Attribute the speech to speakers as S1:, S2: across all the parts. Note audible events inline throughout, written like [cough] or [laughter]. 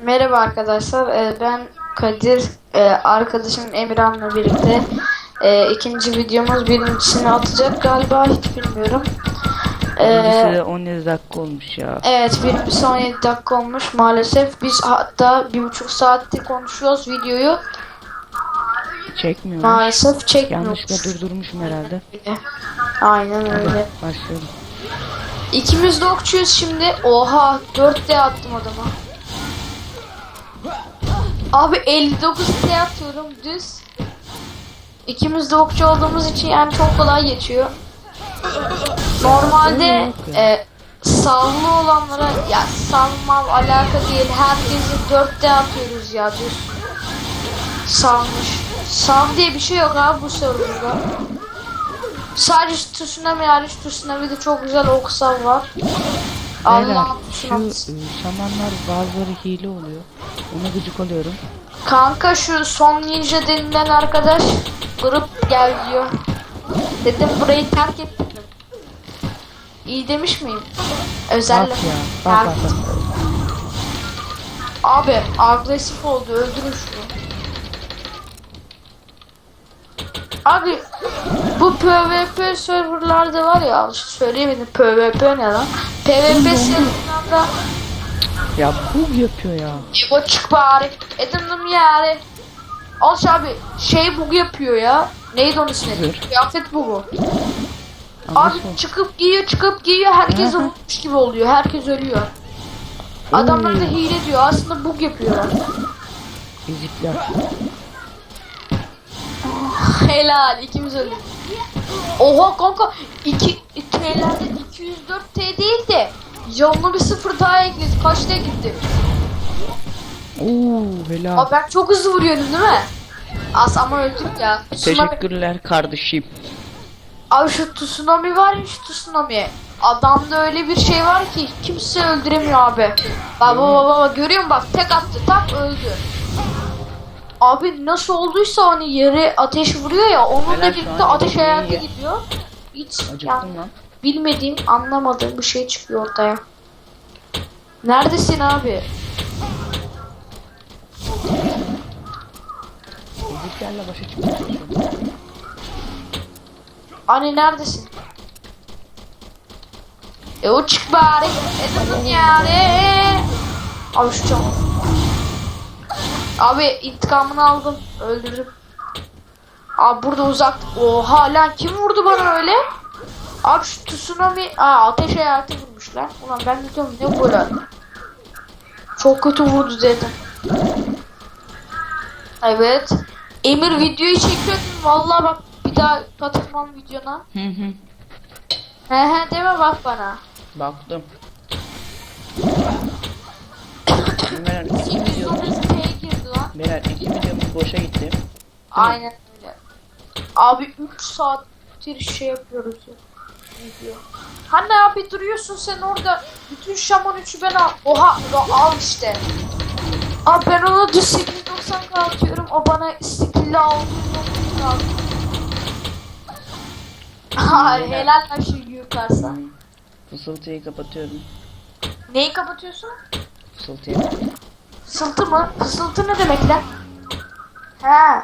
S1: Merhaba arkadaşlar. Ee, ben Kadir. Ee, arkadaşım Emirhan'la birlikte ee, ikinci videomuz birincisini atacak galiba hiç bilmiyorum. Ee,
S2: Birincisi 17 dakika olmuş ya.
S1: evet birincisi 17 dakika olmuş maalesef. Biz hatta bir buçuk saattir konuşuyoruz videoyu.
S2: Çekmiyor.
S1: Maalesef çekmiyoruz.
S2: Yanlışlıkla durdurmuşum herhalde.
S1: Aynen öyle.
S2: Başlıyorum.
S1: İkimiz de okçuyuz şimdi. Oha 4D attım adama. Abi 59 T atıyorum düz. İkimiz de okçu olduğumuz için yani çok kolay geçiyor. Normalde e, sallı olanlara ya salma alaka değil herkesi 4D atıyoruz ya düz. Salmış. Sal diye bir şey yok abi bu serverda. Sadece tsunami hariç tsunami'de çok güzel oksav var.
S2: Beyler
S1: Allah
S2: şu e, şamanlar bazıları hile oluyor. Ona gıcık oluyorum.
S1: Kanka şu son ninja denilen arkadaş grup gel diyor. Dedim burayı terk et dedim. İyi demiş miyim? Özel.
S2: Bak ya. Bak bak bak.
S1: Abi agresif oldu öldürün şunu. Abi bu PvP serverlarda var ya söyleyemedim PvP ne lan? PvP serverlarda
S2: Ya bug yapıyor ya.
S1: Ego çık bari. Edindim yani. Al şu abi şey bug yapıyor ya. Neydi onun ismi? Kıyafet bugu. Abi çıkıp giyiyor çıkıp giyiyor herkes olmuş gibi oluyor. Herkes ölüyor. Adamlar da hile diyor. Aslında bug yapıyorlar.
S2: Ezikler.
S1: Helal ikimiz öldük. Oha kanka 2 T'lerde 204 T değil de canlı bir sıfır daha ekledi. Kaç T gitti?
S2: Oo helal.
S1: Aa ben çok hızlı vuruyorum değil mi? As ama öldük ya.
S2: Teşekkürler kardeşim.
S1: Abi şu tsunami var ya şu tsunami. Adamda öyle bir şey var ki kimse öldüremiyor abi. Bak baba baba görüyor musun bak tek attı tak öldü. Abi nasıl olduysa hani yere ateş vuruyor ya onunla
S2: Helal,
S1: birlikte ateş
S2: ya.
S1: gidiyor. Hiç
S2: Acıktım
S1: yani
S2: lan.
S1: bilmediğim anlamadığım bir şey çıkıyor ortaya. Neredesin abi?
S2: Eziklerle başa çalışıyorum.
S1: Hani neredesin? E çık bari. Edin yani. Abi şu can. Abi intikamını aldım. Öldürdüm. Abi burada uzak. Oha lan kim vurdu bana öyle? Abi şu tsunami. Aa ateş hayatı vurmuşlar. Ulan ben de diyorum ne böyle. Çok kötü vurdu dedim. Evet. Emir videoyu çekiyordun. Vallahi bak bir daha katılmam videona.
S2: Hı hı.
S1: He he deme bak bana.
S2: Baktım. Beyler iki videomuz boşa gitti.
S1: Aynen öyle. Abi 3 saattir şey yapıyoruz ya. Video. Hani abi duruyorsun sen orada. Bütün şaman 3'ü ben al. Oha al işte. Abi ben ona düz 890 atıyorum. O bana skill'li aldı. Ay helal lan şu yukarısa.
S2: Fısıltıyı kapatıyorum.
S1: Neyi kapatıyorsun?
S2: Fısıltıyı.
S1: Fısıltı mı? Fısıltı ne demek lan? He.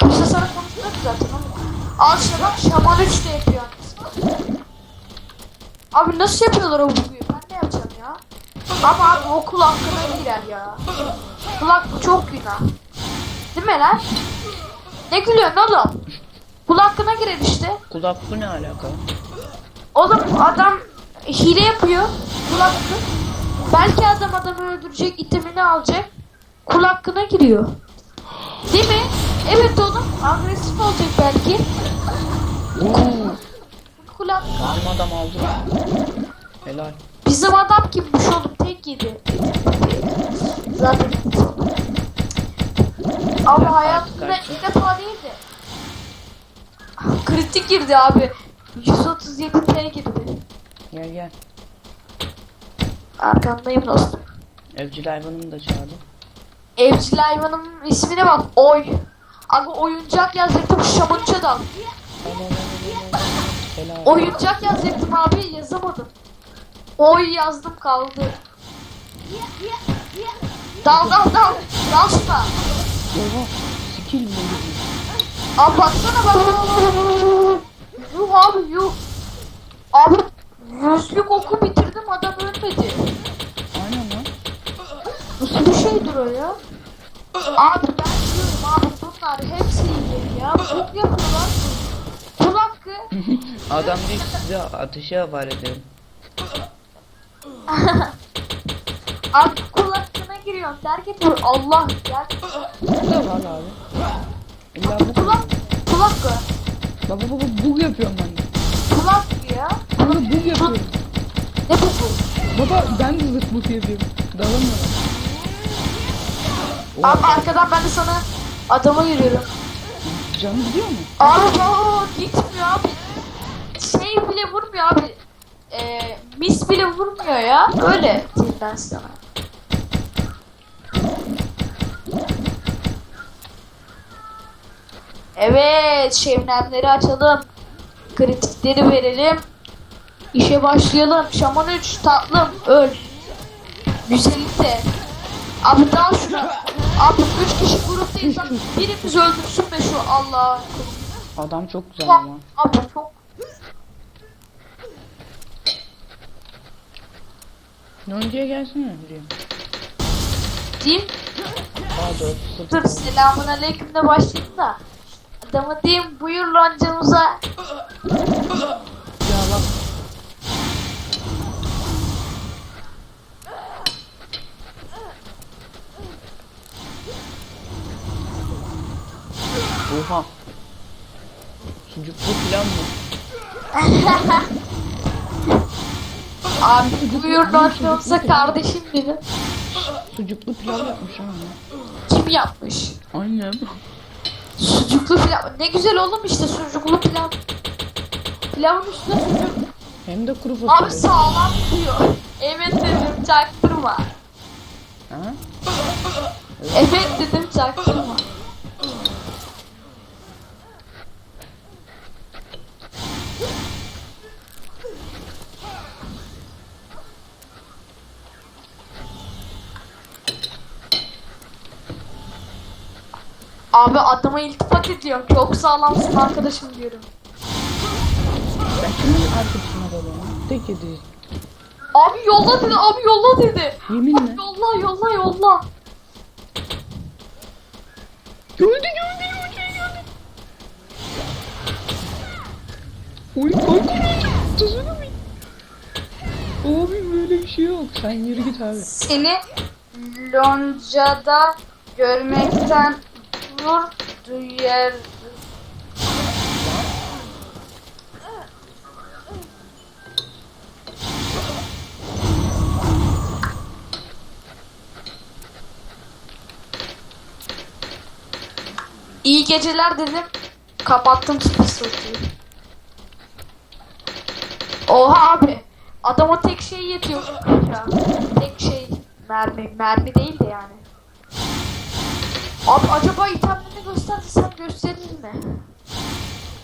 S1: Kimse sana konuşmuyor ki zaten oğlum. Al bak şaman 3 de yapıyor annesi. Abi nasıl yapıyorlar o buguyu? Ben ne yapacağım ya? Ama abi o kul hakkına girer ya. Kulak çok günah. Değil mi lan? Ne gülüyorsun oğlum? Kul hakkına girer işte.
S2: Kulak bu ne alaka?
S1: Oğlum adam hile yapıyor. Kul hakkı. Belki adam adamı öldürecek, itemini alacak. Kul hakkına giriyor. Değil mi? Evet oğlum. Agresif olacak belki.
S2: Oo,
S1: Kul hakkı.
S2: bizim adam aldı. Helal.
S1: Bizim adam kimmiş oğlum? Tek yedi. Zaten. Ama hayatımda ilk defa değildi. Kritik girdi abi. 137 T girdi.
S2: Gel gel.
S1: Arkandayım dostum.
S2: Evcil hayvanımı da çağırdım.
S1: Evcil hayvanımın ismine bak. Oy. Abi oyuncak yazacaktım dal.
S2: Helal.
S1: Oyuncak yazacaktım abi yazamadım. Oy yazdım kaldı. Dal dal dal. Dal şuna.
S2: Oha. Skill mi?
S1: Abi baksana bak. Yuh abi yuh. Abi yüzlük oku bitirdim adam ölmedi.
S2: Aynen lan.
S1: Nasıl bir şeydir o ya? Abi ben diyorum abi bunlar hepsi iyi ya. Bok yapıyorlar. Kul hakkı.
S2: Adam diyor size ateşe havale ederim. [laughs]
S1: Abi kul hakkına giriyorsun. Terk ediyor. Allah gel.
S2: Bu da var abi. İlla bu.
S1: Kul hakkı. Kul hakkı.
S2: Baba baba bug yapıyorum ben.
S1: Kul hakkı ya.
S2: De bug yapıyorum.
S1: Ne bu bu?
S2: Baba ben de zırt bug yapıyorum. Dalamıyorum.
S1: Abi arkadan ben de sana adama yürüyorum.
S2: Canı gidiyor mu?
S1: Abi o gitmiyor abi. Şey bile vurmuyor abi. Ee, mis bile vurmuyor ya. Öyle diyeyim ben sana. Evet, şevnemleri açalım. Kritikleri verelim. İşe başlayalım. Şaman 3 tatlım öl. Güzellikte. Abi daha şuna. Abi 3 kişi gruptayız. lan. Birimiz öldürsün be şu Allah.
S2: Adam çok güzel ama.
S1: Abi çok
S2: Önceye gelsene buraya.
S1: diyeyim.
S2: Sırt.
S1: Dur selamun aleykümle başlayayım da. Adamı diyeyim buyur loncamıza.
S2: Ya bak. Oha. Sucuklu pilav mı? [laughs]
S1: Abi buyur loncamıza kardeşim dedi.
S2: Sucuklu pilav yapmış ha.
S1: Kim yapmış?
S2: Annem.
S1: Sucuklu pilav. Ne güzel oğlum işte sucuklu pilav. Pilavın üstüne sucuk.
S2: Hem de kuru
S1: Abi
S2: fasulye.
S1: sağlam diyor. Evet dedim çaktırma.
S2: Ha?
S1: Evet dedim çaktırma. Abi adama iltifat ediyorum. Çok sağlamsın arkadaşım diyorum.
S2: Ben kimin arkadaşına dalıyorum? Tek edici.
S1: Abi yolla dedi, abi yolla dedi.
S2: Yeminle.
S1: Yolla, yolla, yolla.
S2: Gördü gördü gördü gördü. Oy korkuyorum. Tuzunu mu? Abi böyle bir şey yok. Sen yürü git abi.
S1: Seni loncada görmekten gurur duyar. İyi geceler dedim. Kapattım fısıltıyı. Oha abi. Adama tek şey yetiyor. Tek şey mermi. Mermi değil de yani. Abi acaba itemlerini göstersem gösterir mi?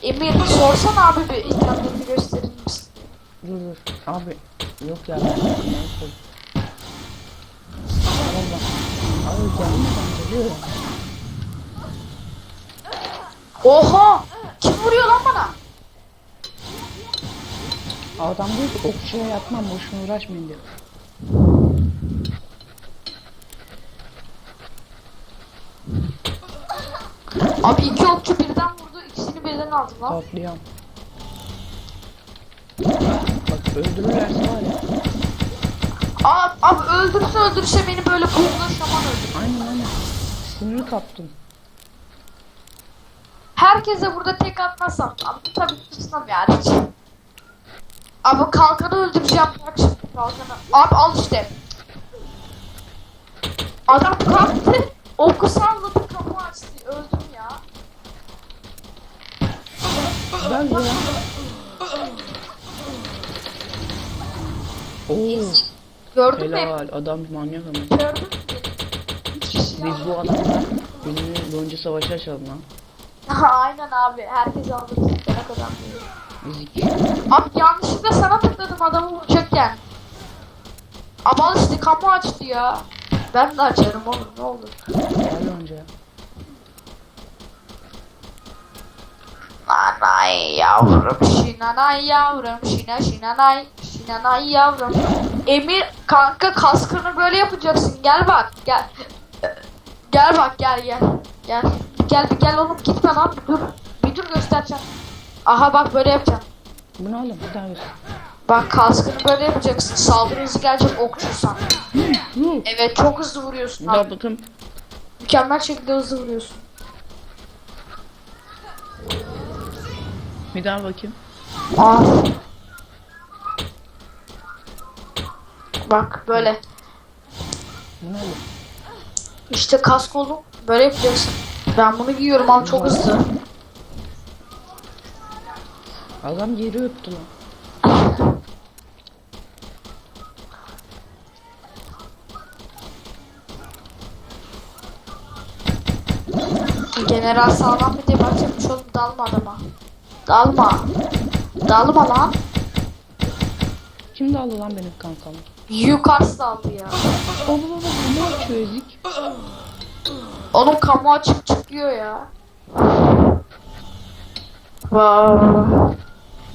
S1: Emir sorsana abi bir itemlerini gösterir misin?
S2: Dur dur. Abi yok ya. Ben. Allah. Abi gelmeden geliyor.
S1: Oha! Kim vuruyor lan bana?
S2: Adam diyor ki okçuya yapmam boşuna uğraşmayın diyor.
S1: Abi iki okçu birden vurdu. ikisini birden aldım lan.
S2: Patlıyorum. Bak öldürürlerse var ya.
S1: Abi, abi öldürse öldürse beni böyle kumda şaman öldür.
S2: Aynen aynen. Sinir kaptım.
S1: Herkese burada tek atmasam. Abi tabii tutsam yani. Abi kalkanı öldüreceğim. Bak şimdi kalkanı. Abi al işte. Adam kalktı. Oku salladı kapı açtı. Öldüm ya.
S2: Ben ya. Oo,
S1: Gördün mü?
S2: helal adam manyak ama.
S1: Gördün mü
S2: Biz bu adamla ünlü lonca savaşı açalım lan.
S1: Aynen abi. Herkes aldı.
S2: Biz iki.
S1: Abi yanlışlıkla sana tıkladım adamı vuracakken. Al işte kamu açtı ya. Ben de açarım oğlum ne olur.
S2: Gel önce.
S1: Nanay yavrum, şinanay yavrum, şina şinanay, şinanay yavrum. Emir kanka kaskını böyle yapacaksın. Gel bak, gel. Gel bak, gel gel. Gel. Gel bir gel oğlum gitme lan bir dur. Bir dur göstereceğim. Aha bak böyle yapacağım.
S2: Bu ne oğlum? Bir daha göster.
S1: Bak kaskını böyle yapacaksın. Saldırı hızı gelecek okçuysan. Evet çok hızlı vuruyorsun.
S2: Bir
S1: abi.
S2: daha.
S1: Mükemmel şekilde hızlı vuruyorsun.
S2: Bir daha bakayım.
S1: Aa. Bak böyle.
S2: Bu ne oğlum?
S1: İşte kask oğlum. Böyle yapacaksın. Ben bunu giyiyorum ama çok hızlı.
S2: Adam yeri öptü lan.
S1: General sağlam mı diye bakacakmış oğlum dalma adama. Dalma. Dalma lan.
S2: Kim daldı lan benim kankamı?
S1: Yukarısı daldı ya.
S2: Baba baba kamu açıyor ezik.
S1: Oğlum kamu açık çıkıyor ya. Wow.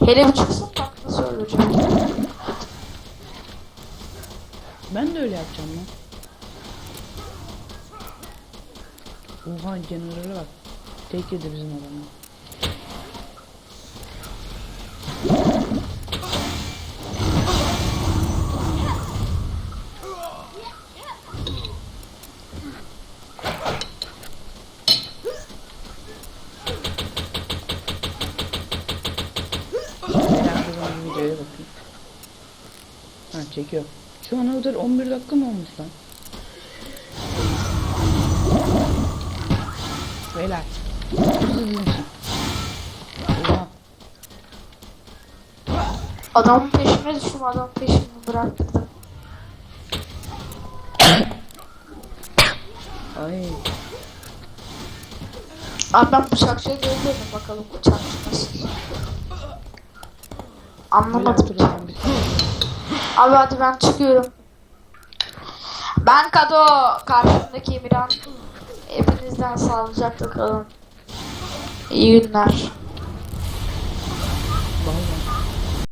S1: Hele bir çıksın bak nasıl öleceğim.
S2: Ben de öyle yapacağım lan. Oha generale bak. Tek yedi bizim adamı. Ben videoya bakayım. Ha çekiyor. Şu ana kadar 11 dakika mı olmuş lan? Beyler. Hızlı dinlesin. Oha.
S1: Adamın peşine düştüm adamın peşini bıraktım.
S2: Ay.
S1: Abi ben bıçakçıya gönderdim bakalım bıçakçı nasıl. Anlamadım. Abi hadi ben çıkıyorum. Ben Kado karşımdaki Emirhan. Hepinizden sağlıcakla kalın. İyi günler.